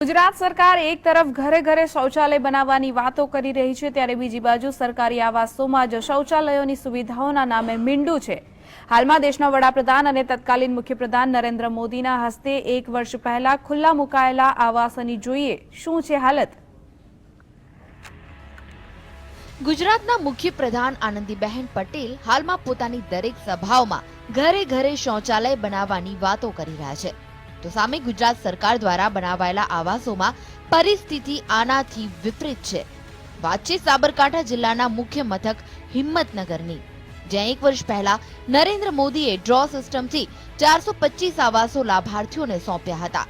ગુજરાત સરકાર એક તરફ ઘરે ઘરે શૌચાલય બનાવવાની વાતો કરી રહી છે, ત્યારે બીજી બાજુ સરકારી આવાસોમાં જ શૌચાલયોની સુવિધાઓના નામે મીંડું છે. હાલમાં દેશના વડાપ્રધાન અને તત્કાલીન મુખ્યપ્રધાન નરેન્દ્ર મોદીના હસ્તે એક વર્ષ પહેલા ખુલ્લા મુકાયેલા આવાસોની જોઈએ, શું છે હાલત? ગુજરાતના મુખ્યપ્રધાન આનંદીબહેન પટેલ હાલમાં પોતાની દરેક સભાઓમાં ઘરે ઘરે શૌચાલય બનાવવાની વાતો કરી રહ્યા છે. તો સામે ગુજરાત સરકાર દ્વારા બનાવાયેલા આવાસોમાં પરિસ્થિતિ આનાથી વિપરીત છે. વાત છે સાબરકાંઠા જિલ્લાના મુખ્ય મથક હિંમતનગરની. જ્યાં એક વર્ષ પહેલા નરેન્દ્ર મોદીએ ડ્રો સિસ્ટમથી ચારસો પચીસ આવાસો લાભાર્થીઓને સોંપ્યા હતા.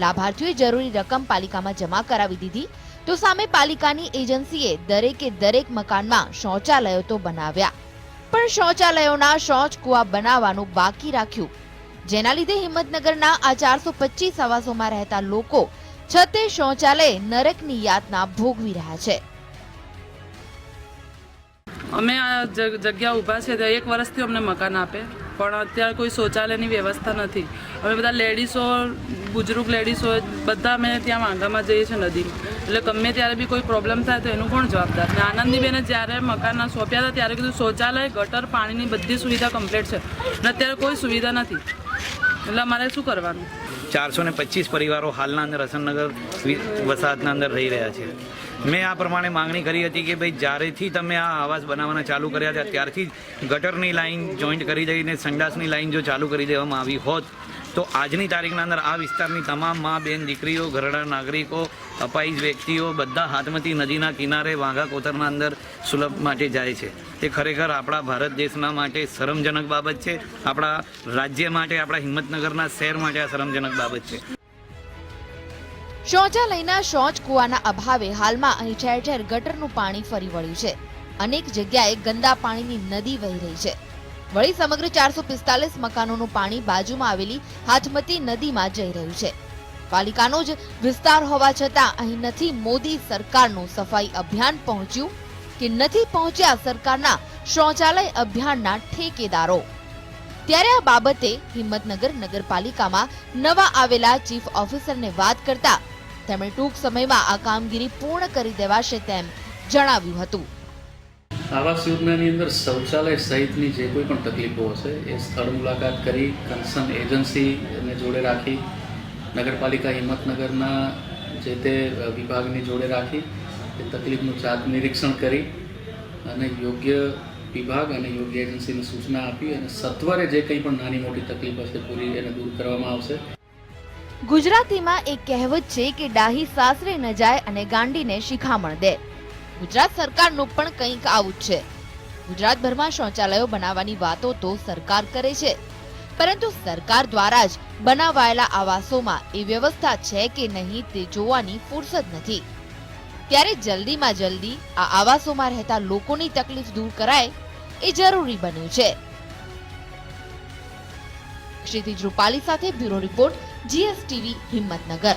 લાભાર્થીઓએ જરૂરી રકમ પાલિકામાં જમા કરાવી દીધી. તો સામે પાલિકાની એજન્સીએ દરેકે દરેક મકાનમાં શૌચાલયો તો બનાવ્યા. પણ શૌચાલયોના શૌચ કુવા બનાવવાનું બાકી રાખ્યું જેના લીધે હિંમતનગરના આ ચારસો પચીસ આવાસોમાં રહેતા લોકો છતે શૌચાલય નરકની યાતના ભોગવી રહ્યા છે. અમે આ જગ- જગ્યા ઊભા છે, ત્યાં એક વર્ષથી અમને મકાન આપે, પણ અત્યારે કોઈ શૌચાલયની વ્યવસ્થા નથી. અમે બધા લેડીઝો બુજુર્ગ લેડીઝો બધા અમે ત્યાં માંગામાં જઈએ છીએ નદીમાં. એટલે ગમે ત્યારે બી કોઈ પ્રોબ્લેમ થાય તો એનું કોણ જવાબદાર? ને આનંદીબેને જ્યારે મકાનના સોંપ્યા હતા, ત્યારે કીધું શૌચાલય, ગટર, પાણીની બધી સુવિધા કમ્પ્લીટ છે. અને અત્યારે કોઈ સુવિધા નથી. એટલે અમારે શું કરવાનું? ચારસો ને પચીસ પરિવારો હાલના અંદર હસનનગર વસાહતના અંદર રહી રહ્યા છે. મેં આ પ્રમાણે માંગણી કરી હતી કે ભાઈ જ્યારેથી તમે આ આવાસ બનાવવાના ચાલુ કર્યા હતા ત્યારથી ગટરની લાઇન જોઈન્ટ કરી દઈને સંડાસની લાઇન જો ચાલુ કરી દેવામાં આવી હોત તો આજની તારીખના અંદર આ વિસ્તારની તમામ મા, બેન, દીકરીઓ, ઘરડા નાગરિકો અપાઈજ વ્યક્તિઓ બધા હાથમતી નદીના કિનારે વાઘા કોતરના અંદર સુલભ માટે જાય છે. તે ખરેખર આપણા ભારત દેશના માટે શરમજનક બાબત છે. આપણા રાજ્ય માટે, આપણા હિંમતનગરના શહેર માટે આ શરમજનક બાબત છે. શૌચાલયના શૌચ કુવાના અભાવે હાલમાં અહીં ઠેર ઠેર ગટરનું પાણી ફરી વળ્યું છે. અનેક જગ્યાએ ગંદા પાણીની નદી વહી રહી છે. વળી સમગ્ર ચારસો પિસ્તાલીસ મકાનોનું પાણી બાજુમાં આવેલી હાથમતી નદીમાં જઈ રહ્યું છે. પાલિકાનો જ વિસ્તાર હોવા છતાં અહીં નથી મોદી સરકારનું સફાઈ અભિયાન પહોંચ્યું કે નથી પહોંચ્યા સરકારના શૌચાલય અભિયાનના ઠેકેદારો. ત્યારે આ બાબતે હિંમતનગર નગરપાલિકામાં નવા આવેલા ચીફ ઓફિસરને વાત કરતા તેમણે ટૂંક સમયમાં આ કામગીરી પૂર્ણ કરી દેવાશે તેમ જણાવ્યું હતું. આવાસ યોજનાની અંદર શૌચાલય સહિતની જે કોઈ પણ તકલીફો હશે, એ સ્થળ મુલાકાત કરી, કન્સર્ન એજન્સીને જોડે રાખી, નગરપાલિકા હિંમતનગરના જે તે વિભાગની જોડે રાખી, એ તકલીફનું જાત નિરીક્ષણ કરી અને યોગ્ય વિભાગ અને યોગ્ય એજન્સીને સૂચના આપી અને સત્વરે જે કંઈ પણ નાની મોટી તકલીફ હશે, પૂરી એને દૂર કરવામાં આવશે. ગુજરાતીમાં એક કહેવત છે કે, ડાહી સાસરે ન જાય અને ગાંડીને શિખામણ દે. ગુજરાત સરકારનું પણ કંઈક આવું જ છે. ગુજરાતભરમાં શૌચાલયો બનાવવાની વાતો તો સરકાર કરે છે. પરંતુ સરકાર દ્વારા જ બનાવાયેલા આવાસોમાં એ વ્યવસ્થા છે કે નહીં તે જોવાની ફુરસદ નથી. ત્યારે જલ્દીમાં જલ્દી આ આવાસોમાં રહેતા લોકોની તકલીફ દૂર કરાય એ જરૂરી બન્યું છે. ક્ષિતિજ રૂપાલી સાથે બ્યુરો રિપોર્ટ, જીએસટીવી, હિંમતનગર.